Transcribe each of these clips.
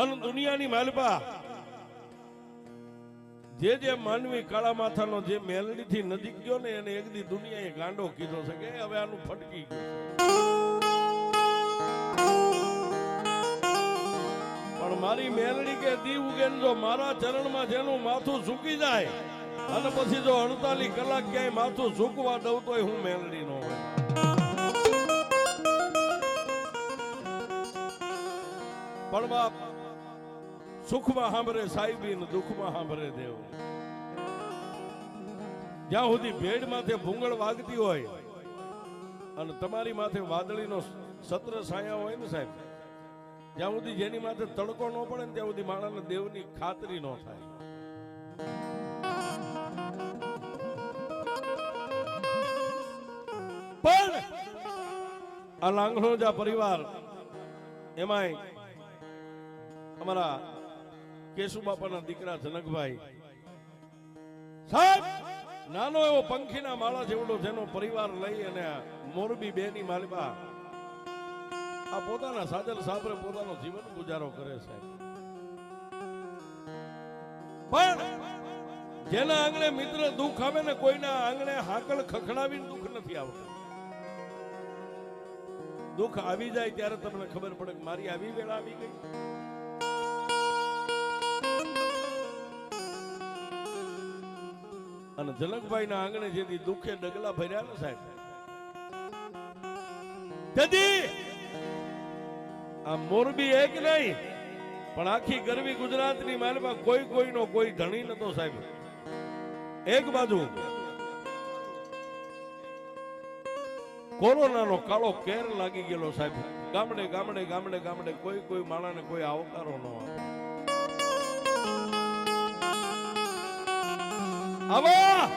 અને દુનિયાની માલપા જે જે માનવી કાળા માથાનો જે મેલડી થી નજીક ગયો ને એને એક દી દુનિયાએ ગાંડો કીધો છે કે હવે આનું ફટકી ગયું પણ મારી મેલડી કે દીવ ઉગેન જો મારા ચરણમાં જેનું માથું ઝૂકી જાય, અને પછી જો અડતાલીસ કલાક ક્યાંય માથું ઝૂકવા દઉં તોય હું મેલડી નો હોય. પણ બાપ સુખમાં સાંભળે સાહેબી ને દુઃખમાં સાંભળે દેવ. જ્યાં સુધી ભેડ માથે ભૂંગળ વાગતી હોય અને તમારી માથે વાદળીનો સત્ર સાયા હોય ને સાહેબ, જ્યાં સુધી જેની માથે તડકો ન પડે ને ત્યાં સુધી માણસને દેવની ખાતરી ન થાય. પણ આ લાંગણોજા પરિવાર, એમાંય અમારા કેશુબાપાના દીકરા જનકભાઈ. સાહેબ, નાનો એવો પંખીના માળા જેવડો જેનો પરિવાર લઈ અને મોરબી બેની માલિબા આ પોતાના સાજલ સાબરે પોતાનો જીવન ગુજારો કરે છે. પણ જેના આંગણે મિત્ર દુઃખ આવે ને કોઈના આંગણે હાકલ ખખડાવીને દુઃખ નથી આવતું. દુઃખ આવી જાય ત્યારે તમને ખબર પડે કે મારી આવી વેળા આવી ગઈ. અને જનકભાઈ ના આંગણે જેથી દુઃખે ડગલા ભર્યા ને સાહેબ. તેથી આ મોરબી એક નહીં, પણ આખી ગરવી ગુજરાતની માલમાં કોઈ કોઈનો કોઈ ધણી નતો સાહેબ. એક બાજુ કોરોનાનો કાળો કેર લાગી ગયેલો સાહેબ. ગામડે ગામડે ગામડે ગામડે કોઈ કોઈ માણાને કોઈ આવકારો ન આવે આવા!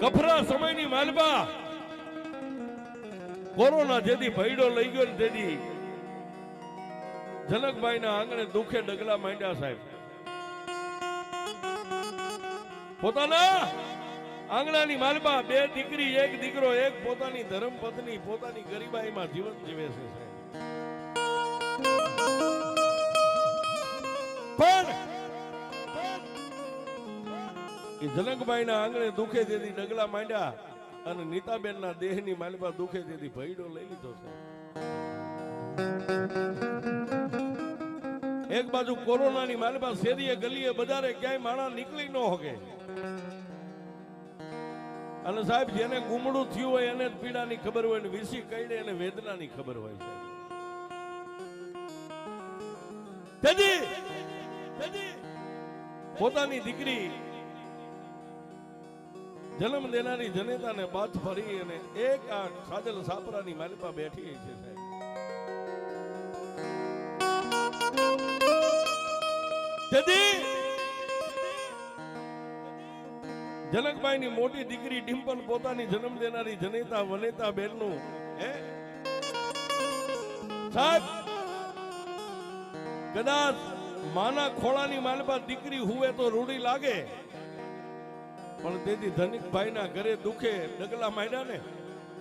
કફરા સમયની માલબા. કોરોના જેથી ભયડો લઈ ગયો ને તેથી જનકભાઈ ના આંગણે દુખે ડગલા માંડ્યા સાહેબ. પોતાના આંગણાની માલબા બે દીકરી, એક દીકરો, એક પોતાની ધર્મ પત્ની પોતાની ગરીબાઈમાં જીવન જીવે છે પણ એ જનકભાઈ ના આંગણે દુખે તેથી ડગલા માંડ્યા અને નીતાબેન ના દેહની માલબા દુખે તેથી ભયડો લઈ લીધો છે. એક બાજુ કોરોનાની માલબા શેરીએ ગલીએ બજારે ક્યાંય માણા નીકળી ન હોકે અને સાહેબ, જેને ગુમડું થયું હોય એને જ પીડાની ખબર હોય ને વિસી કઈડે એને વેદનાની ખબર હોય છે. પોતાની દીકરી જન્મ દેનારી જનેતાને બાથ ફરી અને એક આંખ સાજલ સાપરાની માલિપા બેઠી છે જનકભાઈ ની મોટી દીકરી ડિમ્પલ પોતાની જન્મ દેનારી જનેતા વનેતા બેનનું, હે? સાહેબ, કદાચ માના ખોળાની માલપા દીકરી હુવે તો રૂડી લાગે. પણ તેથી ધનિકભાઈના ઘરે દુખે, ડગલા માંડ્યા ને.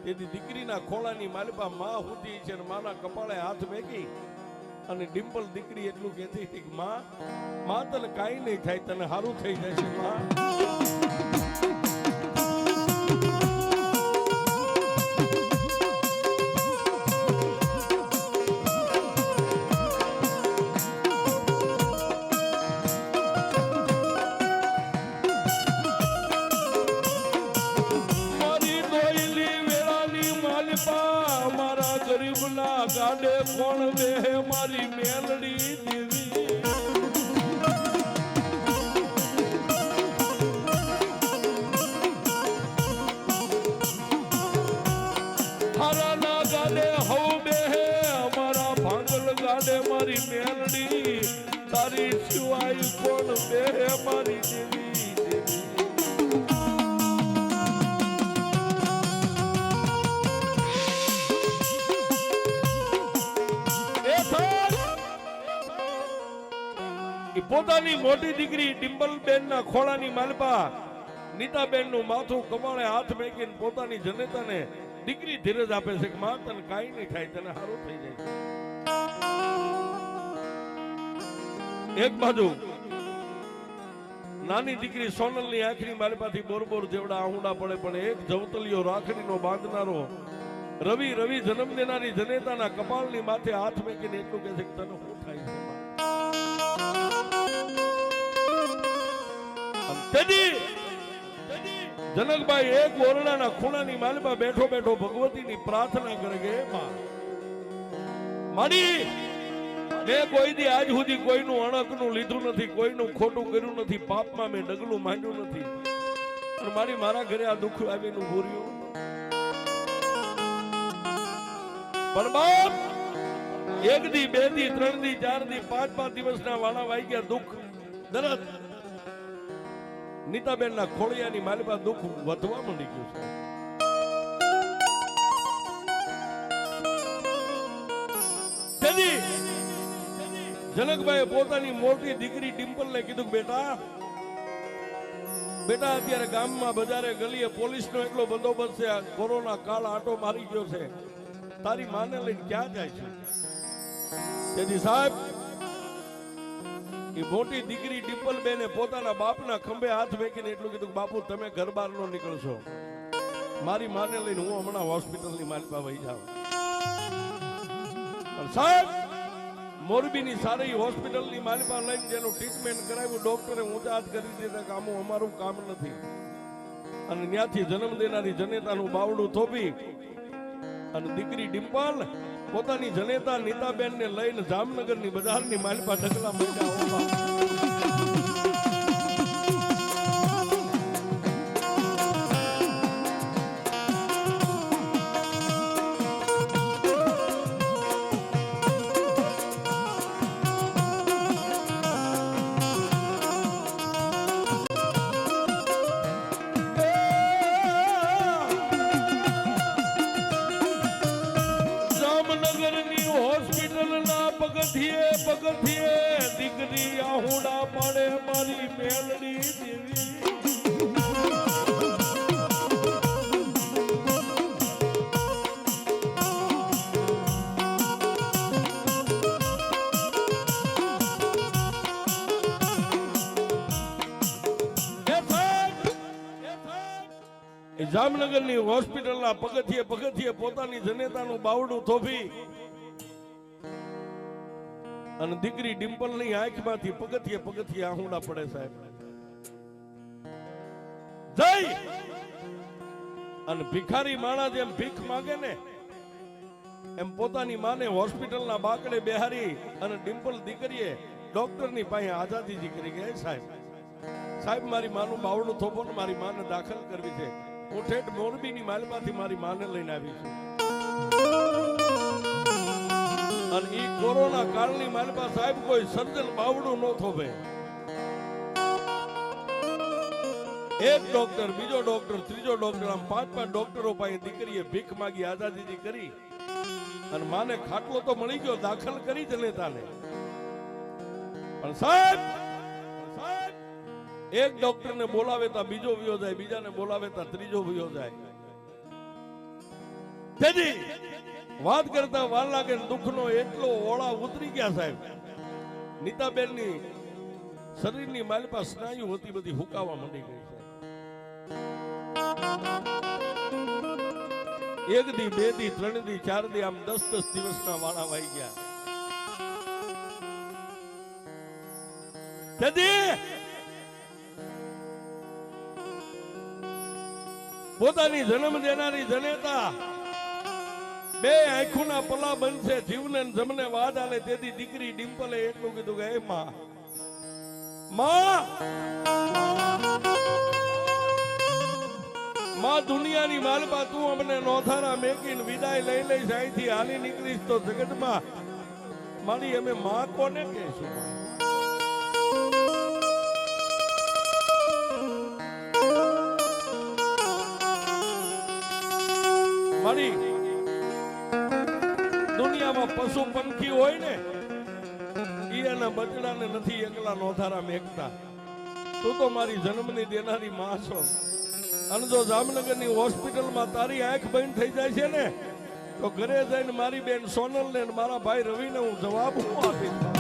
તેથી દીકરીના ખોળાની માલિપા માં હુતી છે ને માના કપાળે હાથ મેકી અને ડિમ્પલ દીકરી એટલું કહેતી હતી કે, માં માં તને કાંઈ નહીં થાય, તને સારું થઈ જશે, માં. પોતાની મોટી દીકરી ડિમ્બલબેન ના ખોળાની માલપા નીતાબેનનું માથું કમાણે હાથ મેકીને પોતાની જનતાને દીકરી ધીરજ આપે છે કે માં, તને કાંઈ નહીં થાય, તને સારું થઈ જાય. એક બાજુ નાની દીકરી સોનલની આંખની માલપાથી બોર બોર જેવડા આહુડા પડે, પણ એક જવતલિયો રાખડીનો બાંધનારો રવિ રવિ જન્મ દેનારી જનેતાના કપાળની માથે હાથ મેકીને એટલું કહે છે તને શું થાય છે? જનકભાઈ એક ઓરડાના ખૂણાની માલમાં બેઠો બેઠો ભગવતીની પ્રાર્થના કરે કે "હે માં, મારી મેં કોઈ દી આજ સુધી કોઈનું અણકનું લીધું નથી, કોઈનું ખોટું કર્યું નથી, પાપમાં મેં ડગલું માંડ્યું નથી. અને મારી મારા ઘરે આ દુઃખ આવીને ભૂર્યું પણ બાપ, એક દી, બે દી, ત્રણ દી, ચાર દી, પાંચ પાંચ દિવસના વાળા વાઈ ગયા દુઃખ. દરદ. નીતાબેનના ખોળિયાની માલિપા દુઃખ વધવા માંડી ગયું છે. જનકભાઈએ પોતાની મોટી દીકરી ડિમ્પલને કીધું બેટા બેટા, અત્યારે ગામમાં બજારે ગલીએ પોલીસનો એટલો બંદોબસ્ત છે કોરોના કાળ આટો મારી ગયો છે. તારી માને લઈને ક્યાં જાય છે? તેથી સાહેબ, એ મોટી દીકરી ડિમ્પલ બેને પોતાના બાપના ખંભે હાથ મેકીને એટલું કીધું બાપુ, તમે ઘર બહાર નો નીકળશો. મારી માને લઈને હું હમણાં હોસ્પિટલની માલિકા વહી જાઉં. સાહેબ મોરબીની સારી હોસ્પિટલની માલિકા લઈને જેનું ટ્રીટમેન્ટ કરાવ્યું. ડોક્ટરે ઊંચા હાથ કરી દીધા કે આમું અમારું કામ નથી. અને ત્યાંથી જન્મ દેનારી જનેતાનું બાવડું થોપી અને દીકરી ડિમ્પલ પોતાની જનેતા નીતાબેન ને લઈને જામનગરની બજારની માલિકા ઢગલા માંડ્યા એ જામનગરની હોસ્પિટલના પગથિયે પગથિયે પોતાની જનેતાનું બાવડું થોભી અને દીકરી ડિમ્પલની આંખમાંથી પગથિયે પગથિયે આહુડા પડે સાહેબ. જય! અને ભિખારી માણા જેમ ભીખ માંગે ને, એમ પોતાની માને હોસ્પિટલના બાકડે બેહારી અને ડિમ્પલ દીકરીએ ડોક્ટરની પાસે આઝાદી કરી ગયા સાહેબ. સાહેબ, મારી માનું બાવડું થોપો મારી માને દાખલ કરવી છે. હું ઠેઠ મોરબીની માલમાંથી મારી માને લઈને આવી છું. અને ઈ કોરોના કાળની માલપા સાહેબ કોઈ સર્જન બાવડું ન થોભે. એક ડોક્ટર, બીજો ડોક્ટર, ત્રીજો ડોક્ટર, આમ પાંચ પાંચ ડોક્ટરો પાસે દીકરીએ ભીખ માગી આઝાદી કરી. અને માને ખાટલો તો મળી ગયો, દાખલ કરી જ લેતા ને પણ સાહેબ એક ડોક્ટર ને બોલાવે તો બીજો વિયો જાય, બીજાને બોલાવે તો ત્રીજો વિયો જાય. તેથી વાત કરતા વાર લાગે દુઃખનો એટલો ઓળા ઉતરી ગયા સાહેબ. નીતાબેનની શરીરની માલપા સ્નાયુ હતી, બધી હુકાવા માંડી ગઈ છે એક દી, બે દી, ત્રણ દી, ચાર દી, આમ દસ દસ દિવસના વાળા વાઈ ગયા. પોતાની જન્મ દેનારી જનેતા. બે આંખોના પલા બનશે, જીવને જમને વાદ આલે. તેથી દીકરી ડિમ્પલે એટલું કીધું કે માં માં માં દુનિયાની માલપા તું અમને નોથારા મેકીને વિદાય લઈ લઈશ. અહીંથી હાલી નીકળીશ તો જગતમાં. મારી અમે માં કોને કહેશું? પશુ પંખી હોય ને, ઈ એના બચડાને નથી એકલા નોધારા મેકતા તું તો મારી જન્મની દેનારી માં છો. અને જો જામનગરની હોસ્પિટલમાં તારી આંખ બંધ થઈ જાય છે ને, તો ઘરે જઈને મારી બેન સોનલ ને મારા ભાઈ રવિને હું જવાબ હું આપીશ?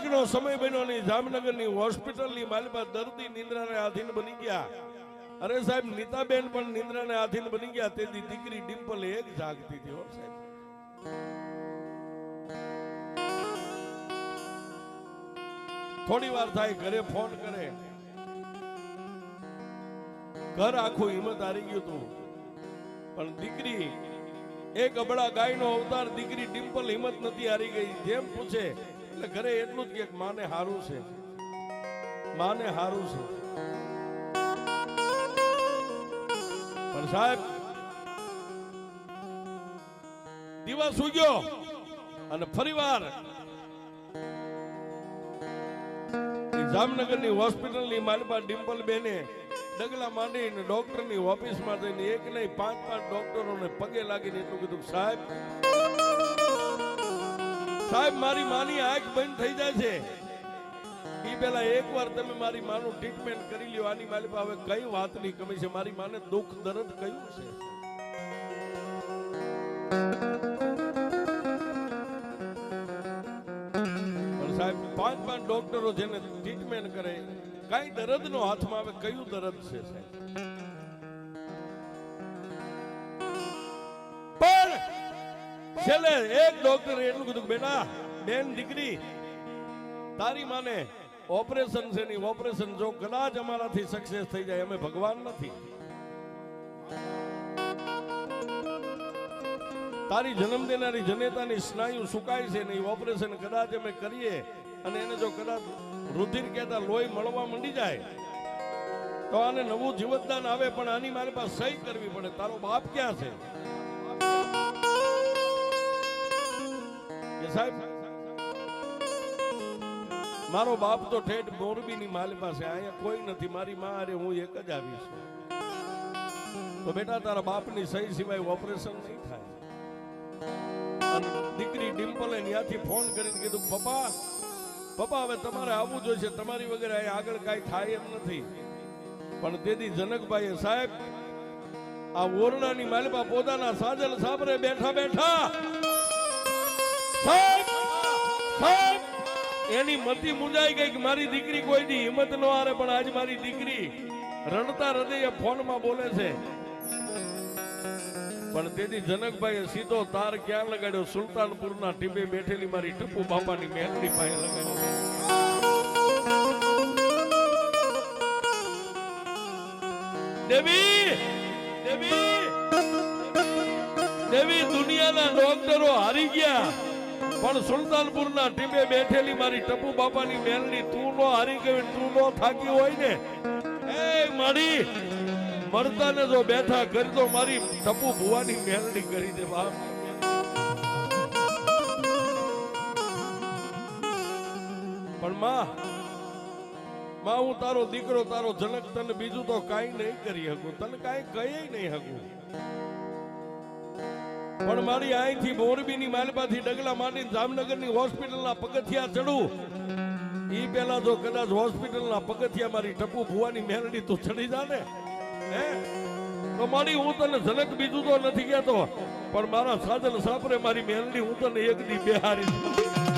એકનો સમય બન્યો ની જામનગરની હોસ્પિટલની માલિકા દર્દી નિંદ્રાને આધીન બની ગયા. અરે સાહેબ, નીતાબેન પણ નિંદ્રાને આધીન બની ગયા. તેથી દીકરી ડિમ્પલ એક જાગતી હતી સાહેબ. થોડી વાર થાય, ઘરે ફોન કરે. ઘર આખું હિંમત હારી ગયું હતું. પણ દીકરી, એક અબળા ગાયનો અવતાર દીકરી ડિમ્પલ હિંમત નથી હારી ગઈ. જેમ પૂછે એટલે ઘરે એટલું જ કે માને હારું છે. માને હારું છે. પણ સાહેબ, દિવસ ઉગ્યો અને ફરીવાર જામનગરની હોસ્પિટલની માલપા ડિમ્પલ બેને ડગલા માંડીને ડોક્ટરની ઓફિસમાં જઈને એક નહીં, પાંચ પાંચ ડોક્ટરોને પગે લાગીને એટલું કીધું સાહેબ સાહેબ, મારી માની આંખ બંધ થઈ જાય છે. ઈ પેલા એકવાર તમે મારી માનું ટ્રીટમેન્ટ કરી લ્યો. આની પાસે હવે કઈ વાતની કમી છે. મારી માને દુઃખ દર્દ કયું છે? સાહેબ, પાંચ પાંચ ડોક્ટરો જેને ટ્રીટમેન્ટ કરે, કઈ દર્દ નો હાથમાં આવે કયું દર્દ છે સાહેબ? છેલ્લે એક ડોક્ટર એટલું કીધું બેટા, બેન દીકરી, તારી માને ઓપરેશન છે ની ઓપરેશન જો કદાચ અમારાથી સક્સેસ થઈ જાય, અમે ભગવાન નથી. તારી જન્મ દેનારી જનેતાની સ્નાયુ સુકાય છે ને ઓપરેશન કદાચ અમે કરીએ અને એને જો કદાચ રુધિર કહેતા લોહી મળવા મંડી જાય, તો આને નવું જીવતદાન આવે, પણ આની મારી પાસે સહી કરવી પડે. તારો બાપ ક્યાં છે? કે સાહેબ, મારો બાપ તો ઠેઠ મોરબીની માલ પાસે અહીંયા કોઈ નથી. મારી માં અરે હું એક જ આવીશ. તો બેટા, તારા બાપની સહી સિવાય ઓપરેશન નહીં થાય. દીકરી ડિમ્પલે ત્યાંથી ફોન કરીને કીધું, પપ્પા પપ્પા, હવે તમારે આવવું જોઈશે. તમારી વગર અહીંયા આગળ કાંઈ થાય એમ નથી. પણ તેથી જનકભાઈએ, સાહેબ, આ ઓરડાની માલિપા પોતાના સાજલ સાબરે બેઠા બેઠા એની મતી મુંજાઈ ગઈ કે મારી દીકરી કોઈની હિંમત ન હારે, પણ આજ મારી દીકરી રડતા હૃદયે ફોનમાં બોલે છે. પણ તેથી જનકભાઈએ સીધો તાર ક્યાં લગાડ્યો? સુલતાનપુરના ટીબે બેઠેલી મારી ટપુ બાપાની મેલડી પાસે લગાડ્યો. દેવી દેવી દેવી, દુનિયાના ડોક્ટરો હારી ગયા. પણ સુલતાનપુરના ટીમે બેઠેલી મારી ટપુ બાપાની મેલની તું નો હારી ગઈ, તું થાકી હોય ને. એ મારી, મરતાને જો બેઠા કરી તો મારી ટપુ ભુવાની મેલની કરી દે બાપ. પણ માં માં હું તારો દીકરો, તારો જનક તને બીજું તો કાંઈ નહીં કરી શકું. તને કાંઈ કહી નહીં શકું. પણ મારી અહીંથી મોરબીની માલપાથી ડગલા માંડીને જામનગરની હોસ્પિટલના પગથિયા ચડું. એ પેલા જો કદાચ હોસ્પિટલના પગથિયા મારી ટપુ ભુવાની મેરડી તું ચડી જા ને હે? તો મારી હું તને જનક બીજું તો નથી કહેતો. પણ મારા સાધન સાપરે મારી મેલડી હું તને એક દી બેહારી.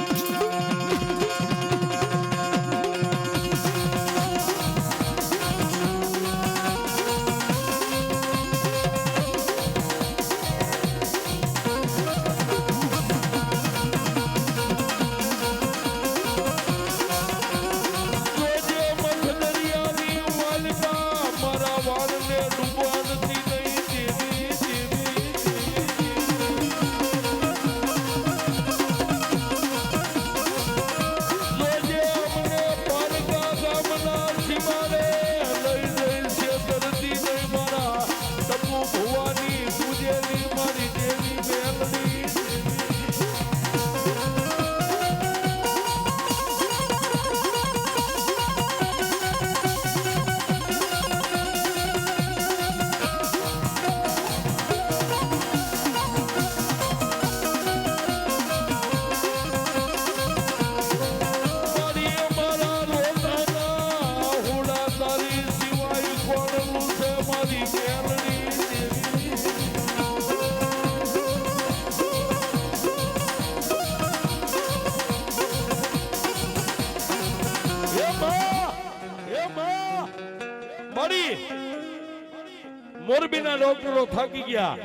ડોક્ટરો થાકી ગયા.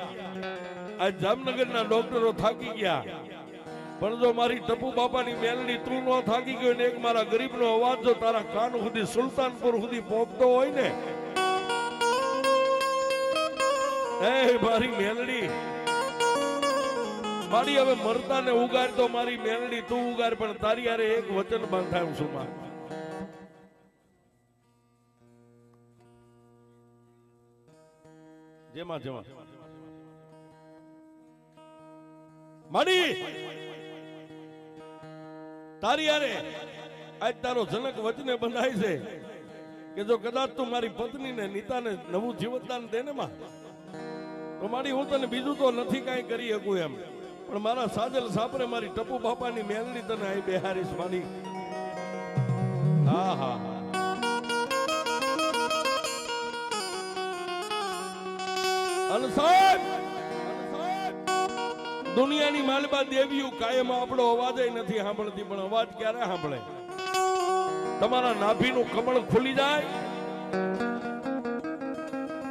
આ જામનગરના ડોક્ટરો થાકી ગયા. પણ જો મારી ટપુ બાપાની મેલની તું ન થાકી ગયો ને એક મારા ગરીબનો અવાજ જો તારા કાન સુધી, સુલતાનપુર સુધી પહોંચતો હોય ને. એ મારી મેલડી. મારી હવે મરતા ને ઉગાર તો મારી મેલડી તું ઉગાર, પણ તારી હારે એક વચન બાંધાયું છું, માં. જેમાં જેમાં. માડી! તારી હારે આજ તારો જનક વચને બંધાય છે કે જો કદાચ તું મારી પત્નીને, નીતાને નવું જીવતદાન દે ને માં, તો મારી હું તને બીજું તો નથી કાંઈ કરી શકું એમ. પણ મારા સાજલ સાપરે મારી ટપુ બાપાની મેલડી તને અહીં બેહારીશ માની હા હા હા. અને દુનિયાની માલબા દેવીઓ કાયમ આપણો અવાજ નથી સાંભળતી, પણ અવાજ ક્યારે સાંભળે? તમારા નાભીનું કમળ ખુલી જાય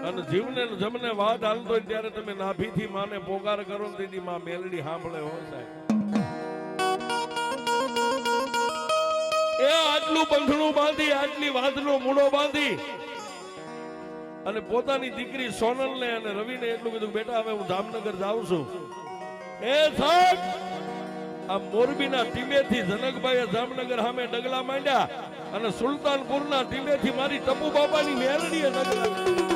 અને જીવને જમને વાત હાલતો હોય ત્યારે તમે નાભીથી માને પોકાર કરો તેથી માં મેલડી સાંભળે હો સાહેબ. એ આટલું બંધણું બાંધી, આટલી વાતનો મૂળો બાંધી અને પોતાની દીકરી સોનલને અને રવિને એટલું કીધું બેટા, હવે હું જામનગર જાઉં છું. એ સાહેબ! આ મોરબીના ટીમેથી જનકભાઈએ જામનગર સામે ડગલા માંડ્યા અને સુલતાનપુરના ટીમેથી મારી ટપુ બાપાની મેલડીએ ડગલા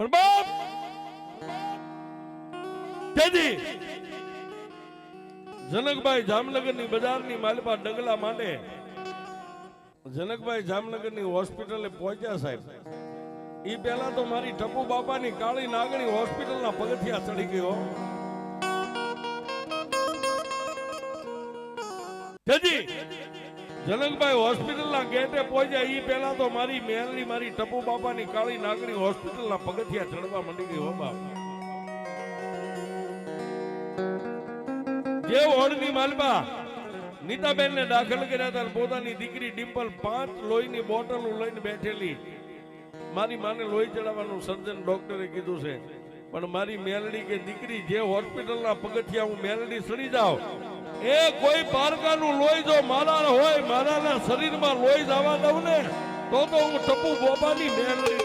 પણ બાપ, તેથી જનકભાઈ જામનગરની બજારની માલપા ડગલા માટે જનકભાઈ જામનગરની હોસ્પિટલે પહોંચ્યા સાહેબ. એ પહેલા તો મારી ટપુ બાપાની કાળી નાગણી હોસ્પિટલના પગથિયા ચડી ગયો જનકભાઈ હોસ્પિટલના ગેટે પહોંચ્યા. એ પહેલા તો મારી મેલની મારી ટપુ બાપાની કાળી નાગણી હોસ્પિટલના પગથિયા ચડવા માંડી ગઈ, હો બાપ. જે વોર્ડની માલબા નીતાબેનને દાખલ કર્યા હતા પોતાની દીકરી ડિમ્પલ પાંચ લોહીની બોટલો લઈને બેઠેલી. મારી માને લોહી ચડાવવાનું સર્જન ડોક્ટરે કીધું છે. પણ મારી મેલડી કે દીકરી જે હોસ્પિટલના પગથિયા હું મેલડી સડી જાઉં એ કોઈ પારકાનું લોહી જો મારા હોય, મારાના શરીરમાં લોહી જવા દઉં ને, તો તો હું ટપુ બોબાની મેલડી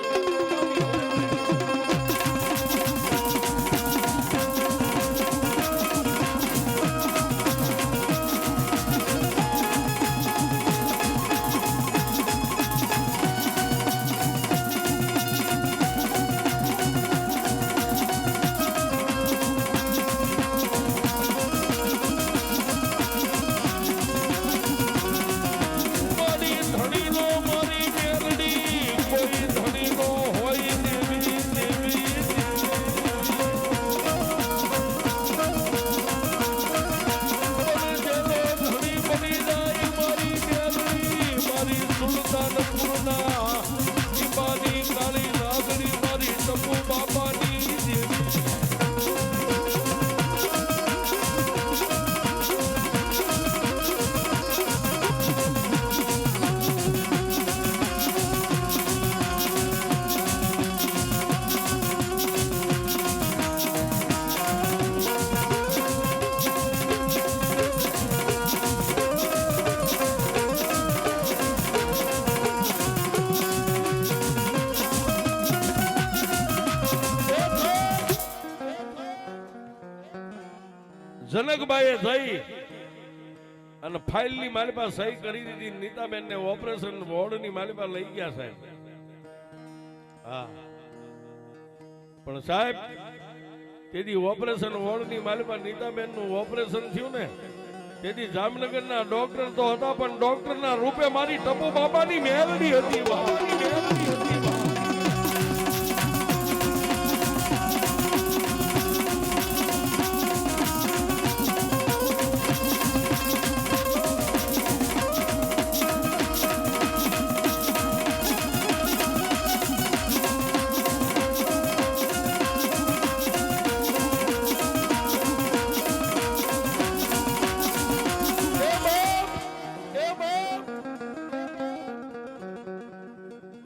જનકભાઈએ જઈ અને ફાઇલની મારી પાસે સહી કરી દીધી. નીતાબેન ને ઓપરેશન વોર્ડની મારી પાસે લઈ ગયા સાહેબ. હા. પણ સાહેબ, તેથી ઓપરેશન વોર્ડની નીતાબેનનું ઓપરેશન થયું ને, તેથી જામનગરના ડોક્ટર તો હતા, પણ ડોક્ટરના રૂપે મારી ટપુ બાબાની મેલડી હતી.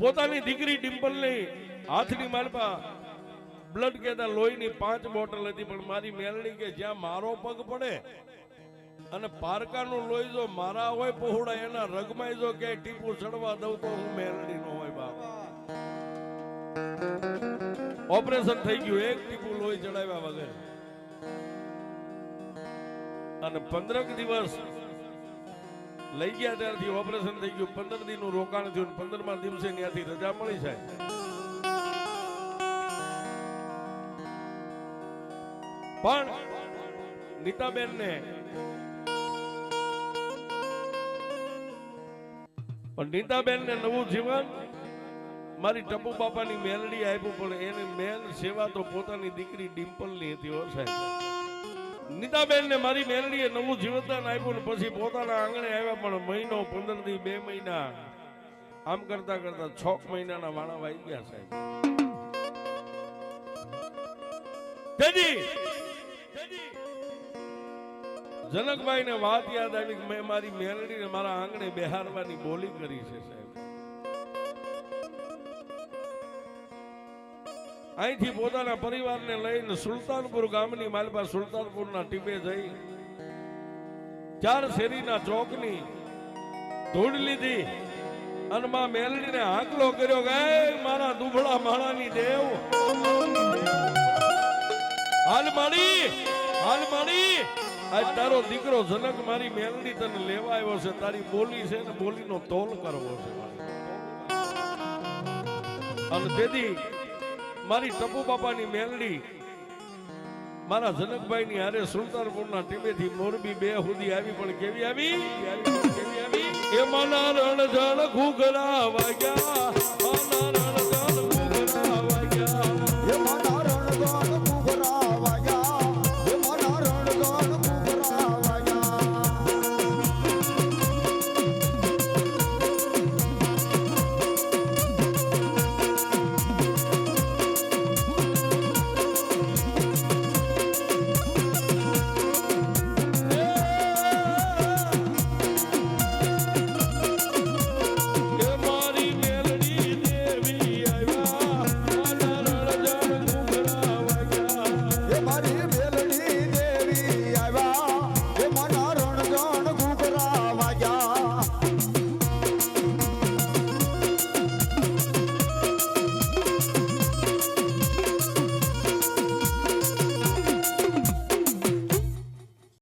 પોતાની દીકરી ડિમ્પલની હાથની માલપા બ્લડ કહેતા લોહીની પાંચ બોટલ હતી, પણ મારી મેલડી કે જ્યાં મારો પગ પડે અને પારકાનું લોહી જો મારા હોય પહોળા, એના રગમાં જો કે ટીપુ ચડવા દઉં તો હું મેલડી નો હોય બાપ. ઓપરેશન થઈ ગયું, એક ટીપુ લોહી ચડાવ્યા વગર. અને પંદરક દિવસ લઈ ગયા ત્યારથી ઓપરેશન થઈ ગયું. પંદર દિનનું રોકાણ થયું પંદરમા દિવસે ત્યાંથી રજા મળી જાય પણ નીતાબેન ને પણ નીતાબેન ને નવું જીવન મારી ટપુ બાપાની મેલડી આપ્યું પણ એને મેલ સેવા તો પોતાની દીકરી ડિમ્પલની હતી સાહેબ. નીતાબેન ને મારી મેલડીએ નવું જીવતદાન આપ્યું ને પછી પોતાના આંગણે આવ્યા, પણ મહિનો પંદરથી બે મહિના. આમ કરતા કરતા છ મહિનાના વાણા વાઈ ગયા સાહેબ. જનકભાઈ ને વાત યાદ આવી મેં મારી મેલડીને મારા આંગણે બેહારવાની બોલી કરી છે સાહેબ. અહીંથી પોતાના પરિવારને લઈને સુલતાનપુર ગામની માલપા સુલતાનપુરના ટીપે જઈ ચાર શેરીના ચોકની ધૂળ લીધી અને માં મેલડીને હાકલો કર્યો કે મારા દુભળા માળાની દેવ. હાલ માળી હાલ માળી આજ તારો દીકરો જનક મારી મેલડી તને લેવા આવ્યો છે. તારી બોલી છે ને બોલીનો તોલ કરવો છે અને તેથી મારી ટપુ બાપાની મેલડી, મારા જનકભાઈ ની હારે સુલતાનપુરના ટીમેથી મોરબી બે સુધી આવી, પણ કેવી આવી? એમાં નારણ જળ ઘૂઘરા વાગ્યા નારણ જળ ઘૂઘરા વાગ્યા. એમાં નારણ જળ ઘૂઘરા વાગ્યા એમાં નારણ જળ